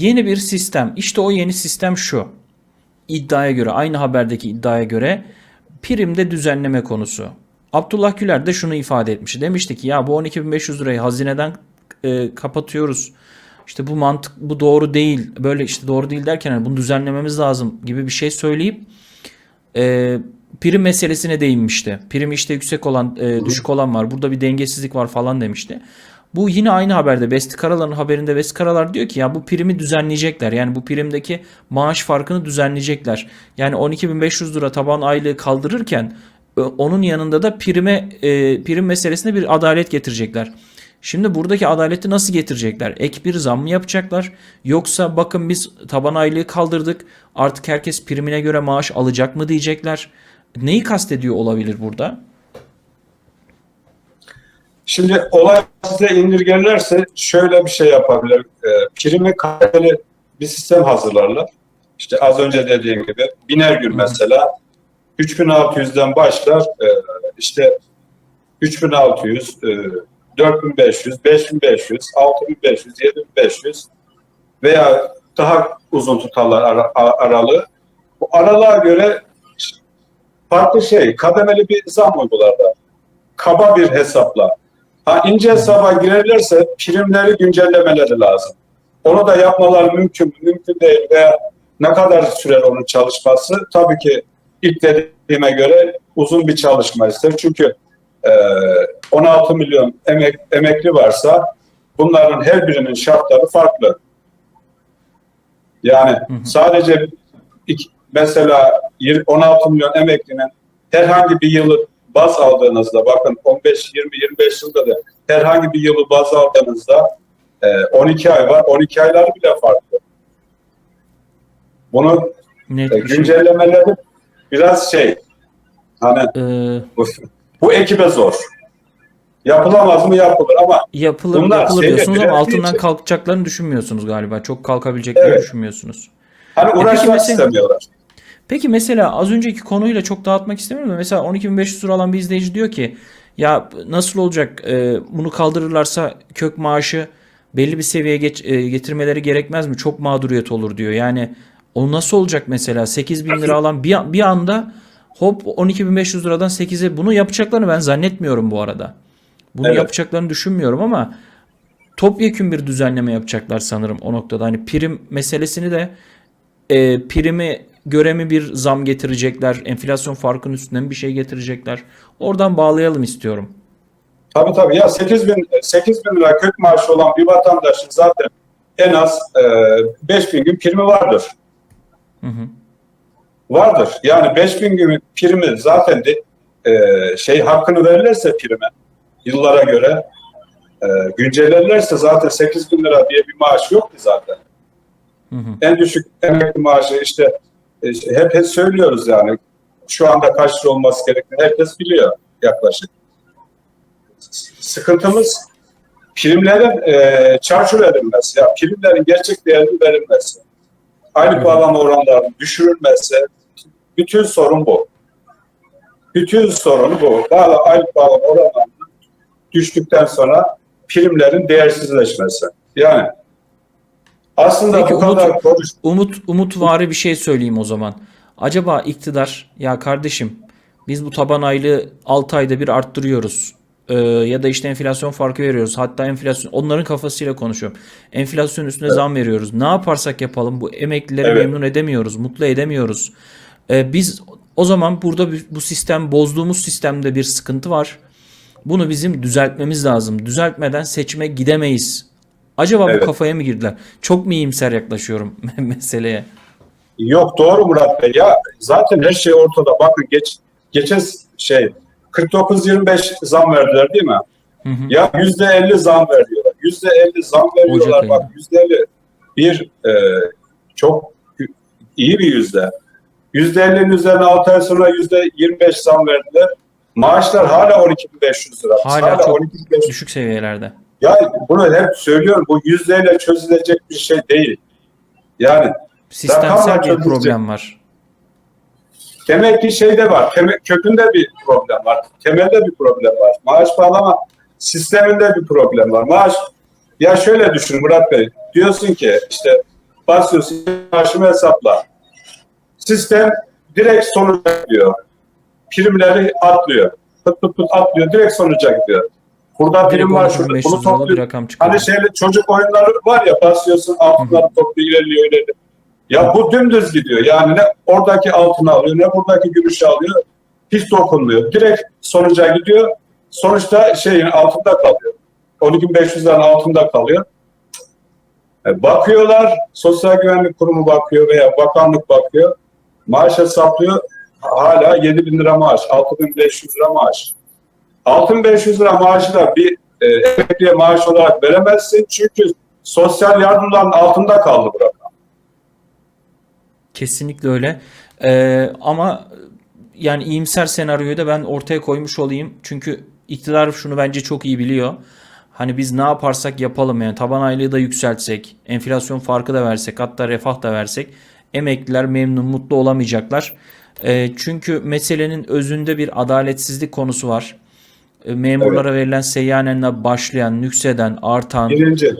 yeni bir sistem. İşte o yeni sistem şu. İddiaya göre, aynı haberdeki iddiaya göre primde düzenleme konusu. Abdullah Güler de şunu ifade etmişti. Demişti ki ya bu 12.500 lirayı hazineden e, kapatıyoruz. İşte bu mantık bu doğru değil. Böyle işte doğru değil derken hani bunu düzenlememiz lazım gibi bir şey söyleyip e, prim meselesine değinmişti. Prim işte yüksek olan, e, düşük olan var. Burada bir dengesizlik var falan demişti. Bu yine aynı haberde Besti Karalar'ın haberinde Besti Karalar diyor ki ya bu primi düzenleyecekler. Yani bu primdeki maaş farkını düzenleyecekler. Yani 12.500 lira taban aylığı kaldırırken e, onun yanında da prime e, prim meselesine bir adalet getirecekler. Şimdi buradaki adaleti nasıl getirecekler? Ek bir zam mı yapacaklar? Yoksa bakın biz taban aylığı kaldırdık artık herkes primine göre maaş alacak mı diyecekler? Neyi kastediyor olabilir burada? Şimdi olay size indirgerlerse şöyle bir şey yapabilir. E, primi kademeli bir sistem hazırlarlar. İşte az önce dediğim gibi biner gün mesela 3600'den başlar e, işte 3600, e, 4500, 5500, 6500, 7500 veya daha uzun tutarlar ara, a- aralığı. Bu aralığa göre farklı şey, kademeli bir zam uygularlar. Kaba bir hesapla. Ha ince hesaba girerlerse primleri güncellemeleri lazım. Onu da yapmaları mümkün mü? Mümkün değil veya ne kadar sürer onun çalışması? Tabii ki ilk dediğime göre uzun bir çalışma ister. Çünkü e, 16 milyon emek, emekli varsa bunların her birinin şartları farklı. Yani sadece iki- mesela yir- 16 milyon emeklinin herhangi bir yılı baz aldığınızda bakın 15 20 25 yılda da herhangi bir yılı baz aldığınızda e, 12 ay var. 12 aylar bile farklı. Bunu Net e, güncellemeleri biraz şey hani Ee, bu, bu ekibe zor. Yapılamaz mı yapılır ama yapılır Bunlar yapılır diyorsunuz ama altından kalkacaklarını düşünmüyorsunuz galiba. Çok kalkabileceklerini Evet. düşünmüyorsunuz. hani peki uğraşmak mesela- istemiyorlar. Peki mesela az önceki konuyla çok dağıtmak istemiyorum da mesela 12.500 lira alan bir izleyici diyor ki ya nasıl olacak e, bunu kaldırırlarsa kök maaşı belli bir seviyeye geç, e, getirmeleri gerekmez mi? Çok mağduriyet olur diyor. Yani o nasıl olacak mesela 8 bin lira alan bir, bir anda hop 12.500 liradan 8'e bunu yapacaklarını ben zannetmiyorum bu arada. Bunu Evet. yapacaklarını düşünmüyorum ama topyekün bir düzenleme yapacaklar sanırım o noktada. Hani prim meselesini de e, primi göre mi bir zam getirecekler? Enflasyon farkının üstünden bir şey getirecekler. Oradan bağlayalım istiyorum. Tabii tabii ya 8 bin, 8 bin lira kök maaşı olan bir vatandaşın zaten en az e, 5 bin gün primi vardır. Hı hı. Vardır. Yani 5 bin gün primi zaten de, e, şey hakkını verirlerse prime yıllara göre e, güncellerlerse zaten 8 bin lira diye bir maaş yok ki zaten. Hı hı. En düşük emekli maaşı işte hep, hep söylüyoruz yani şu anda kaç lira olması gerektiğini herkes biliyor yaklaşık. Sıkıntımız primlerin e, çarçur edilmesi, ya primlerin gerçek değerinin verilmesi, aylık bağlama oranlarının düşürülmesi, bütün sorun bu. Bütün sorun bu. Bağla, aylık bağlama oranlarının düştükten sonra primlerin değersizleşmesi. Yani aslında Peki bu kadar Umut- konuş Umut umutvari bir şey söyleyeyim o zaman. Acaba iktidar ya kardeşim biz bu taban aylığı 6 ayda bir arttırıyoruz. Ee, ya da işte enflasyon farkı veriyoruz. Hatta enflasyon onların kafasıyla konuşuyorum. Enflasyon üstüne zam veriyoruz. Ne yaparsak yapalım bu emeklileri Evet. memnun edemiyoruz, mutlu edemiyoruz. Ee, biz o zaman burada bu sistem bozduğumuz sistemde bir sıkıntı var. Bunu bizim düzeltmemiz lazım. Düzeltmeden seçime gidemeyiz. Acaba Evet. bu kafaya mı girdiler? Çok mu iyimser yaklaşıyorum meseleye? Yok doğru Murat Bey. Ya zaten her şey ortada. Bakın geç geçen şey 49-25 zam verdiler değil mi? Hı hı. Ya yüzde 50 zam veriyorlar. Yüzde 50 zam veriyorlar. Ocak Bak yüzde 50 bir e, çok iyi bir yüzde. Yüzde 50'nin üzerine 6 ay sonra yüzde 25 zam verdiler. Maaşlar hala 12.500 lira. Hala çok 12.500 düşük seviyelerde. Ya bunu hep söylüyorum. Bu yüzdeyle çözülecek bir şey değil. Yani Sistemsel bir problem var. Demek ki şeyde var, teme- kökünde bir problem var, temelde bir problem var. Maaş bağlama sisteminde bir problem var. Maaş, ya şöyle düşün Murat Bey, diyorsun ki işte basıyorsun maaşımı hesapla. Sistem direkt sonuca gidiyor. Primleri atlıyor. Pıt pıt pıt atlıyor. Direkt sonuca gidiyor. Burada prim var şurada. 500 Bunu liralık bir rakam çıkıyor. Hani şeyle çocuk oyunları var ya basıyorsun altınları topluyor ilerliyor ilerliyor. Ya bu dümdüz gidiyor. Yani ne oradaki altını alıyor ne buradaki gümüşü alıyor. Hiç dokunmuyor. Direkt sonuca gidiyor. Sonuçta şeyin altında kalıyor. 12.500'lerin altında kalıyor. E, Bakıyorlar, Sosyal Güvenlik Kurumu bakıyor veya bakanlık bakıyor. Maaş hesaplıyor. Hala 7 bin lira maaş, 6500 lira maaş. 6500 lira maaşı bir e, emekliye maaş olarak veremezsin. Çünkü sosyal yardımların altında kaldı bu rakam. Kesinlikle öyle. Ee, ama yani iyimser senaryoyu da ben ortaya koymuş olayım. Çünkü iktidar şunu bence çok iyi biliyor. Hani biz ne yaparsak yapalım yani taban aylığı da yükseltsek, enflasyon farkı da versek, hatta refah da versek emekliler memnun, mutlu olamayacaklar. Ee, çünkü meselenin özünde bir adaletsizlik konusu var. Ee, memurlara verilen seyyanenle başlayan, nükseden, artan, Birinci,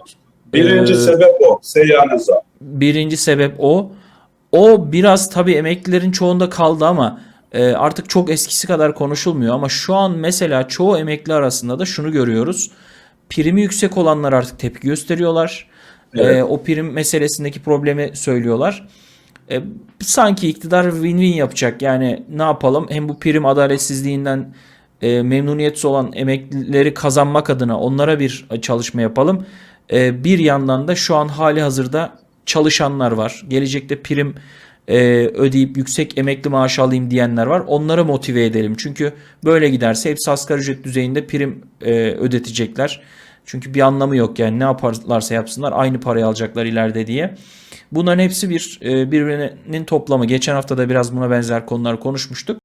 birinci Ee, sebep o. Seyyanen zam. Birinci sebep o. O biraz tabii emeklilerin çoğunda kaldı ama e, artık çok eskisi kadar konuşulmuyor. Ama şu an mesela çoğu emekli arasında da şunu görüyoruz. Primi yüksek olanlar artık tepki gösteriyorlar. Evet. E, o prim meselesindeki problemi söylüyorlar. E, sanki iktidar win-win yapacak. Yani ne yapalım? Hem bu prim adaletsizliğinden e, memnuniyetsiz olan emeklileri kazanmak adına onlara bir çalışma yapalım. E, bir yandan da şu an hali hazırda çalışanlar var. Gelecekte prim e, ödeyip yüksek emekli maaşı alayım diyenler var. Onları motive edelim. Çünkü böyle giderse hepsi asgari ücret düzeyinde prim e, ödetecekler. Çünkü bir anlamı yok yani ne yaparlarsa yapsınlar aynı parayı alacaklar ileride diye. Bunların hepsi bir e, birbirinin toplamı. Geçen hafta da biraz buna benzer konular konuşmuştuk.